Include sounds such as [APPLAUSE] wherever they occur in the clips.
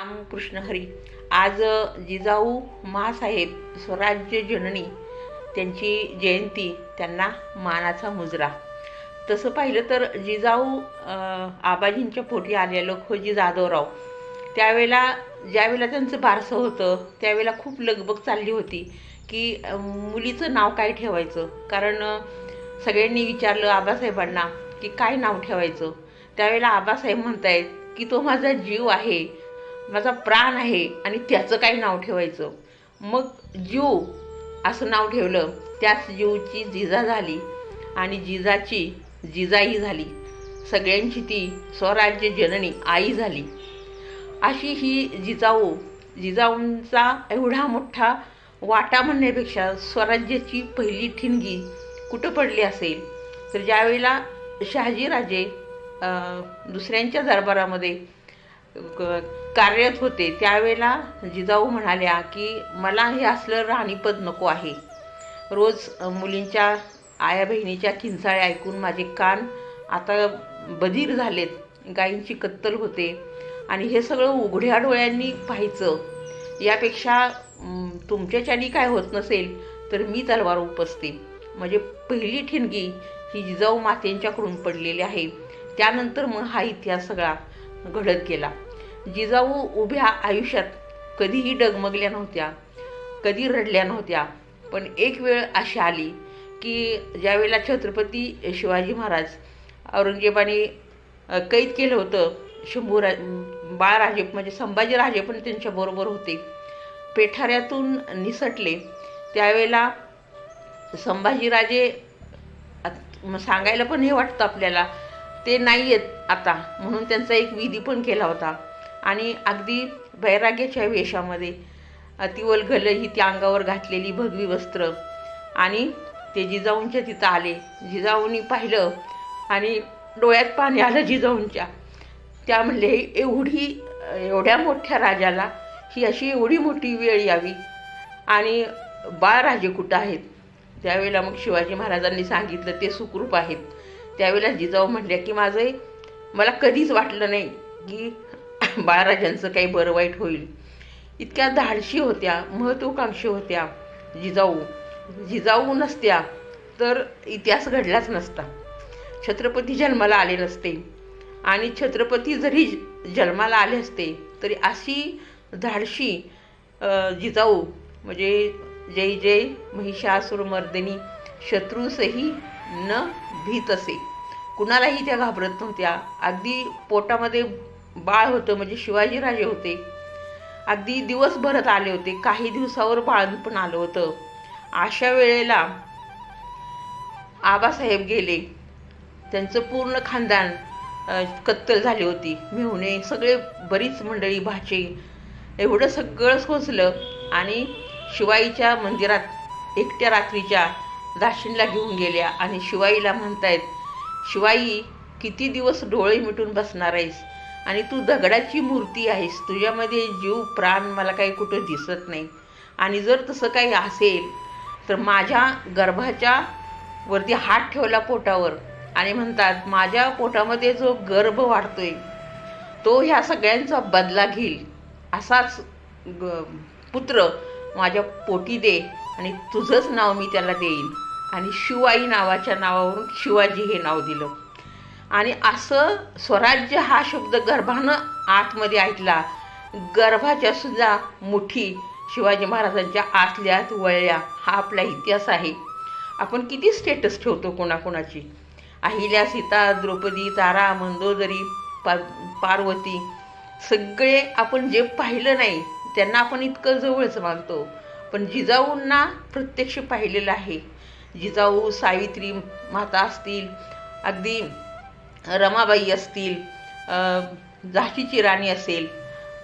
रामकृष्ण हरी. आज जिजाऊ महासाहेब स्वराज्य जननी त्यांची जयंती त्यांना मानाचा मुजरा. तसं पाहिलं तर जिजाऊ आबाजींच्या पोटी आलेलं खोजी जाधवराव. त्यावेळेला ज्यावेळेला त्यांचं बारसं होतं त्यावेळेला खूप लगबग चालली होती की मुलीचं नाव काय ठेवायचं? कारण सगळ्यांनी विचारलं आबासाहेबांना की काय नाव ठेवायचं? त्यावेळेला आबासाहेब म्हणतायत की तो माझा जीव आहे माझा प्राण आहे आणि त्याचं काय नाव ठेवायचं. मग जीव असं नाव ठेवलं त्याच जीवची जिजा झाली आणि जिजाची जिजाई झाली. सगळ्यांची ती स्वराज्य जननी आई झाली. अशी ही जिजाऊ जिजाऊंचा एवढा मोठा वाटा म्हणण्यापेक्षा स्वराज्याची पहिली ठिणगी कुठं पडली असेल? तर ज्यावेळेला शहाजीराजे दुसऱ्यांच्या दरबारामध्ये कार्यरत होते. त्यावेळेला जिजाऊ म्हणाल्या की मला हे असलं राणीपद नको आहे. रोज मुलींच्या आया बहिणीच्या किंचाळे ऐकून माझे कान आता बधीर झालेत. गायींची कत्तल होते. आणि हे सगळं उघड्या डोळ्यांनी पाहायचं. यापेक्षा तुमच्याच्यानी काय होत नसेल तर मी तलवार उपसते. म्हणजे पहिली ठिणगी ही जिजाऊ मातेंच्याकडून पडलेली आहे. त्यानंतर मग हा इतिहास सगळा. घडत गेला. जिजाऊ उभ्या आयुष्यात कधीही डगमगल्या नव्हत्या कधी रडल्या नव्हत्या. पण एक वेळ अशी आली की ज्यावेळेला छत्रपती शिवाजी महाराज औरंगजेबाने कैद केलं होतं शंभूरा बाळराजे म्हणजे संभाजीराजे पण त्यांच्याबरोबर होते. पेठाऱ्यातून निसटले. त्यावेळेला संभाजीराजे सांगायला पण हे वाटतं आपल्याला ते नाही आहेत आता. म्हणून त्यांचा एक विधी पण केला होता. आणि अगदी बैराग्याच्या वेशामध्ये अतिवल ही त्या अंगावर घातलेली भगवी वस्त्र. आणि ते जिजाऊंच्या तिथं आले. जिजाऊंनी पाहिलं आणि डोळ्यात पाणी आलं जिजाऊंच्या. त्या म्हणले एवढी एवढ्या मोठ्या राजाला ही अशी एवढी मोठी वेळ यावी. आणि बाळ राजे कुठं आहेत? त्यावेळेला मग शिवाजी महाराजांनी सांगितलं ते सुखरूप आहेत. त्यावेळेला जिजाऊ म्हटल्या की माझं मला कधीच वाटलं नाही की [LAUGHS] बाळराजांचं काही बरं वाईट होईल. इतक्या धाडशी होत्या महत्त्वाकांक्षी होत्या जिजाऊ. जिजाऊ नसत्या तर इतिहास घडलाच नसता. छत्रपती जन्माला आले नसते. आणि छत्रपती जरी जन्माला आले असते तरी अशी धाडशी जिजाऊ म्हणजे जय जय महिषासुरमर्दिनी शत्रूसही न भीत असे. कुणालाही त्या घाबरत नव्हत्या. अगदी पोटामध्ये बाळ होतं म्हणजे शिवाजीराजे होते. अगदी दिवसभरात आले होते. काही दिवसावर बाळण पण आलं होतं. अशा वेळेला आबासाहेब गेले. त्यांचं पूर्ण खानदान कत्तल झाली होती. मिहुणे सगळे बरीच मंडळी भाचे एवढं सगळं सोचलं आणि शिवाईच्या मंदिरात एकट्या रात्रीच्या दाशिणला घेऊन गेल्या. आणि शिवाईला म्हणतायत शिवाई किती दिवस डोळे मिटून बसणार आहेस? आणि तू दगडाची मूर्ती आहेस. तुझ्यामध्ये जीव प्राण मला काही कुठं दिसत नाही. आणि जर तसं काही असेल तर माझ्या गर्भाच्या वरती हात ठेवला पोटावर. आणि म्हणतात माझ्या पोटामध्ये जो गर्भ वाढतोय तो ह्या सगळ्यांचा बदला घेईल. असाच ग पुत्र माझ्या पोटी दे आणि तुझंच नाव मी त्याला देईन. आणि शिवाई नावाच्या नावावरून शिवाजी हे नाव दिलं. आणि असं स्वराज्य हा शब्द गर्भानं आतमध्ये ऐकला. गर्भाच्या सुद्धा मुठी शिवाजी महाराजांच्या आतल्यात वळल्या. हा आपला इतिहास आहे. आपण किती स्टेटस ठेवतो कोणाकोणाची? अहिल्या सीता द्रौपदी तारा मंदोदरी पा पार्वती सगळे आपण जे पाहिलं नाही त्यांना आपण इतकं जवळच मानतो. पण जिजाऊंना प्रत्यक्ष पाहिलेलं आहे. जिजाऊ सावित्री माता असतील अगदी रमाबाई असतील झाशीची राणी असेल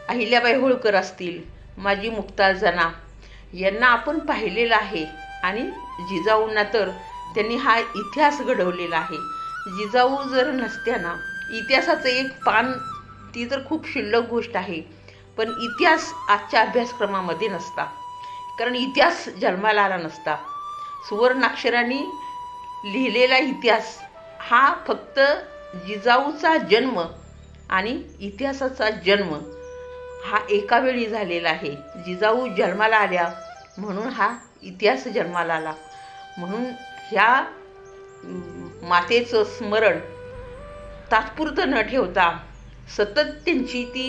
अहिल्याबाई होळकर असतील माझी मुक्ता जना यांना आपण पाहिलेलं आहे. आणि जिजाऊंना तर त्यांनी हा इतिहास घडवलेला आहे. जिजाऊ जर नसत्या ना इतिहासाचं एक पान ती तर खूप शिल्लक गोष्ट आहे. पण इतिहास आजच्या अभ्यासक्रमामध्ये नसता. कारण इतिहास जन्माला आला नसता. सुवर्णाक्षराने लिहिलेला इतिहास हा फक्त जिजाऊचा जन्म आणि इतिहासाचा जन्म हा एका वेळी झालेला आहे. जिजाऊ जन्माला आल्या म्हणून हा इतिहास जन्माला आला. म्हणून ह्या मातेचं स्मरण तात्पुरतं न ठेवता सतत त्यांची ती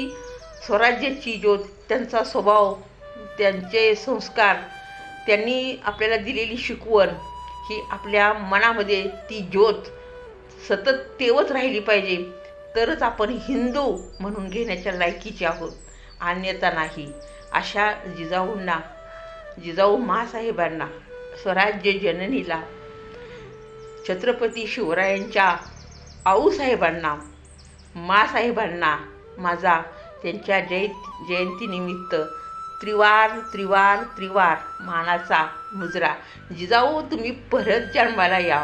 स्वराज्याची ज्योत त्यांचा स्वभाव त्यांचे संस्कार त्यांनी आपल्याला दिलेली शिकवण ही आपल्या मनामध्ये ती ज्योत सतत तेवत राहिली पाहिजे. तरच आपण हिंदू म्हणून घेण्याच्या लायकीचे आहोत. अन्यथा नाही. अशा जिजाऊंना जिजाऊ महासाहेबांना स्वराज्य जननीला छत्रपती शिवरायांच्या आऊसाहेबांना मासाहेबांना माझा त्यांच्या जय जयंतीनिमित्त त्रिवार त्रिवार त्रिवार मानाचा मुजरा. जिजाऊ तुम्ही परत जन्माला या.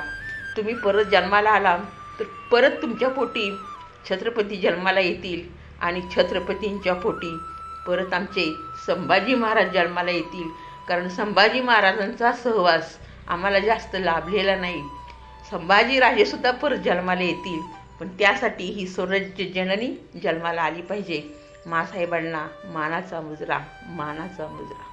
तुम्ही परत जन्माला आला तर परत तुमच्या पोटी छत्रपती जन्माला येतील आणि छत्रपतींच्या पोटी परत आमचे संभाजी महाराज जन्माला येतील. कारण संभाजी महाराजांचा सहवास आम्हाला जास्त लाभलेला नाही. संभाजीराजेसुद्धा परत जन्माला येतील पण त्यासाठी ही स्वराज्य जननी जन्माला आली पाहिजे. मासाहेबांना मानाचा मुजरा मानाचा मुजरा.